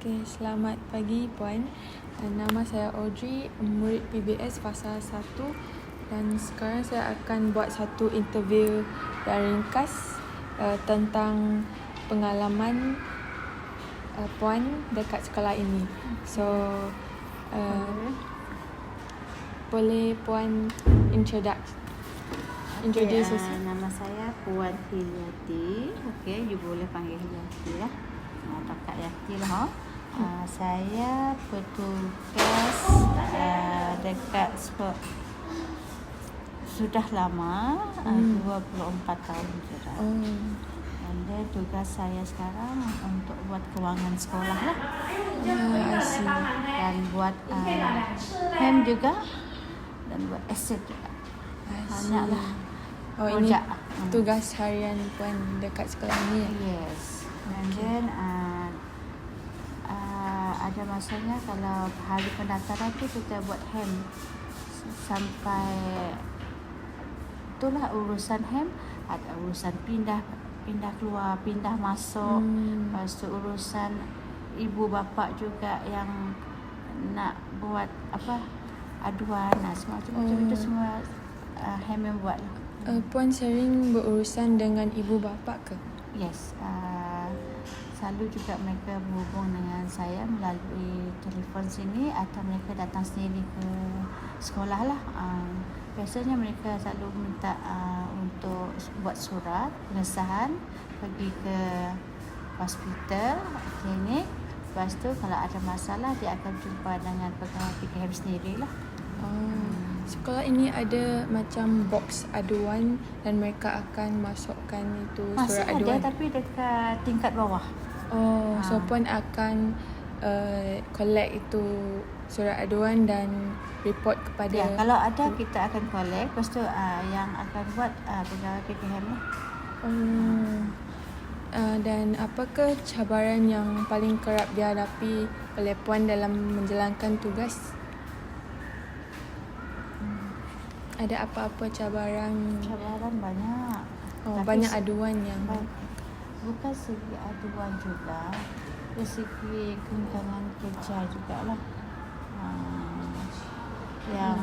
Okay, selamat pagi Puan. Nama saya Audrey, murid PBS fasa 1 dan sekarang saya akan buat satu interview yang ringkas uh, tentang pengalaman uh, Puan dekat sekolah ini. So, uh, boleh Puan introduce introduce okay, uh, nama saya Puan Hilyati. Okey, you boleh panggil Hilyati lah. Uh, Kakak Yati lah. Oh. Uh, saya petugas uh, dekat sport sudah lama uh, Hmm. 24 tahun sudah. Oh. Dan then tugas saya sekarang untuk buat kewangan sekolah lah Ah, see. dan buat uh, hem juga dan buat esset juga. Banyaklah Oh, ini projek. Hmm. tugas harian Puan dekat sekolah ni. Yes. And then uh, uh, ada masanya kalau hari pendaftaran tu kita buat hem sampai itulah urusan hem ada urusan pindah pindah keluar pindah masuk Hmm. lepas tu urusan ibu bapa juga yang nak buat apa aduan nah, semua macam Oh. itu semua uh, hem yang buat lah. Uh, Puan sering berurusan dengan ibu bapa ke? Yes, uh, selalu juga mereka berhubung dengan saya melalui telefon sini atau mereka datang sendiri ke sekolah lah. Uh, biasanya mereka selalu minta uh, untuk buat surat pengesahan pergi ke hospital, klinik. Lepas tu kalau ada masalah dia akan jumpa dengan pegawai PKM sendiri lah. Oh. Sekolah ini ada macam box aduan dan mereka akan masukkan itu Masih surat ada aduan. tapi dekat tingkat bawah. Oh, so Ha. Puan akan uh, collect itu surat aduan dan report kepada Ya, kalau ada kita akan collect. Lepas tu uh, yang akan buat uh, pegawai PPM lah. Oh. Uh, dan apakah cabaran yang paling kerap dihadapi oleh Puan dalam menjalankan tugas? Ada apa-apa cabaran? Cabaran banyak. Oh, Tapi banyak aduan yang Bukan segi aduan juga. Dari segi kengkangan kerja jugalah. Uh, yang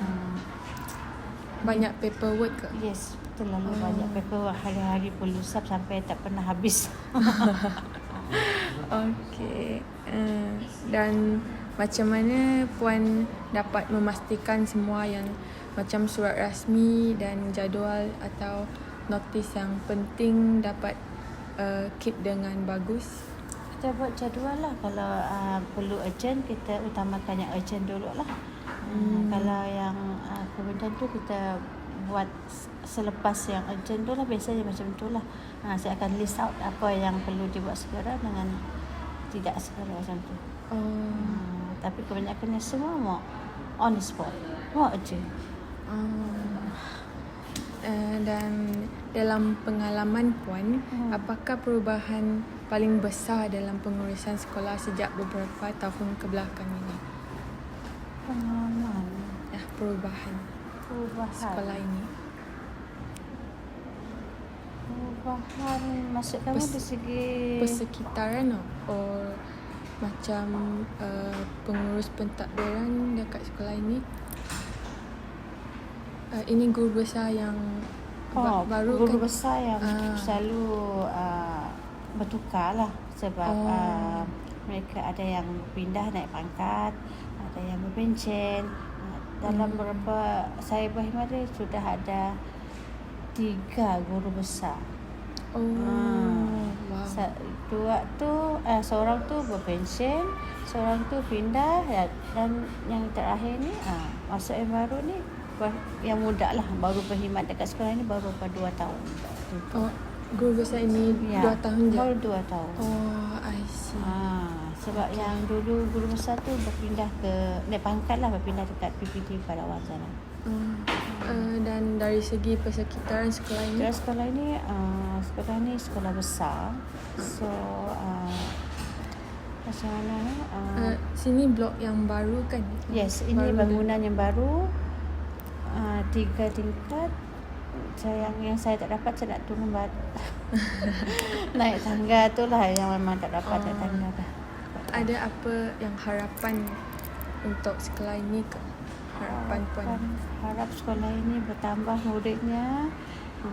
banyak paperwork ke? yes terlalu Hmm. banyak paper hari-hari perlusap sampai tak pernah habis. Okey. Uh, dan macam mana puan dapat memastikan semua yang macam surat rasmi dan jadual atau notis yang penting dapat uh, keep dengan bagus? Kita buat jadual lah Kalau uh, perlu urgent Kita utamakan yang urgent dulu lah hmm. Hmm. Kalau yang uh, kemudian tu kita buat selepas yang urgent tu lah Biasanya macam tu lah uh, Saya akan list out apa yang perlu dibuat segera Dengan tidak segera macam tu Oh. uh, Tapi kebanyakannya semua mau on the spot Mau urgent Uh, uh, dan dalam pengalaman puan, Hmm. apakah perubahan paling besar dalam pengurusan sekolah sejak beberapa tahun kebelakang ini? Pengalaman Ya, perubahan Perubahan sekolah ini. Perubahan Maksud kamu Pers- dari segi Persekitaran oh, or macam uh, pengurus pentadbiran dekat sekolah ini. Uh, ini guru besar yang ba- Oh, baru guru kan? besar yang Ah. selalu uh, bertukar lah sebab Oh. uh, mereka ada yang pindah naik pangkat, ada yang berpencen. Uh, dalam Hmm. beberapa saya berkhidmat sudah ada tiga guru besar. Oh, Ah. wow. Sa- dua tu uh, seorang tu berpencen, seorang tu pindah dan, dan yang terakhir ni uh, masuk yang baru ni yang muda lah baru berkhidmat dekat sekolah ni baru berapa dua tahun. Oh, guru besar ini Ya, dua tahun je. Baru dua tahun. Oh, I see. Ah, sebab yang dulu guru besar tu berpindah ke naik pangkat lah berpindah dekat PPT Palawan sana. Hmm. Uh, dan dari segi persekitaran sekolah ini, Terus sekolah ni uh, sekolah ni sekolah besar. So uh, macam mana uh, uh, sini blok yang baru kan? Yes, ini Baru bangunan yang baru uh, tiga tingkat. Saya yang, yang saya tak dapat saya nak turun bat naik tangga tu lah yang memang tak dapat naik Oh. tangga dah. ada apa yang harapan untuk sekolah ini ke? Harapan puan. Harapan harap sekolah ini bertambah muridnya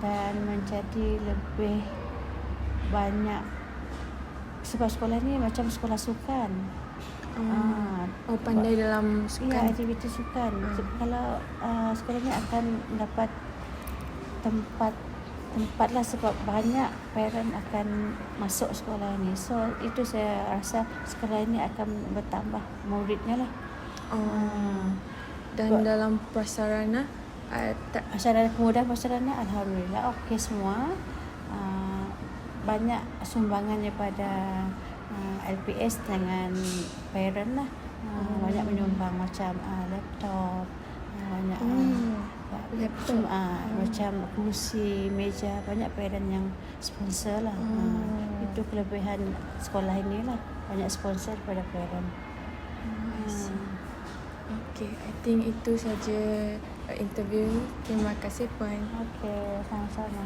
dan menjadi lebih banyak sebab sekolah ini macam sekolah sukan. Hmm. Oh pandai dalam Ya, sukan. aktiviti sukan. Hmm. Sebab Kalau uh, sekolah ini akan mendapat tempat tempat lah sebab banyak parent akan masuk sekolah ini. So itu saya rasa sekolah ini akan bertambah muridnya lah. Oh. Hmm. Dan Buat- dalam prasarana uh, tak Sarana kemudahan prasarana alhamdulillah okey semua. Uh, banyak sumbangan daripada LPS dengan parent lah. Uh, Hmm. Banyak menyumbang macam uh, laptop, uh, banyak uh, Hmm. laptop uh, macam kursi, meja, banyak parent yang sponsor lah. Uh, Hmm. itu kelebihan sekolah ini lah. Banyak sponsor daripada parent. Hmm. Hmm. Okay, I think itu saja uh, interview. Terima kasih puan. Okey, sama-sama.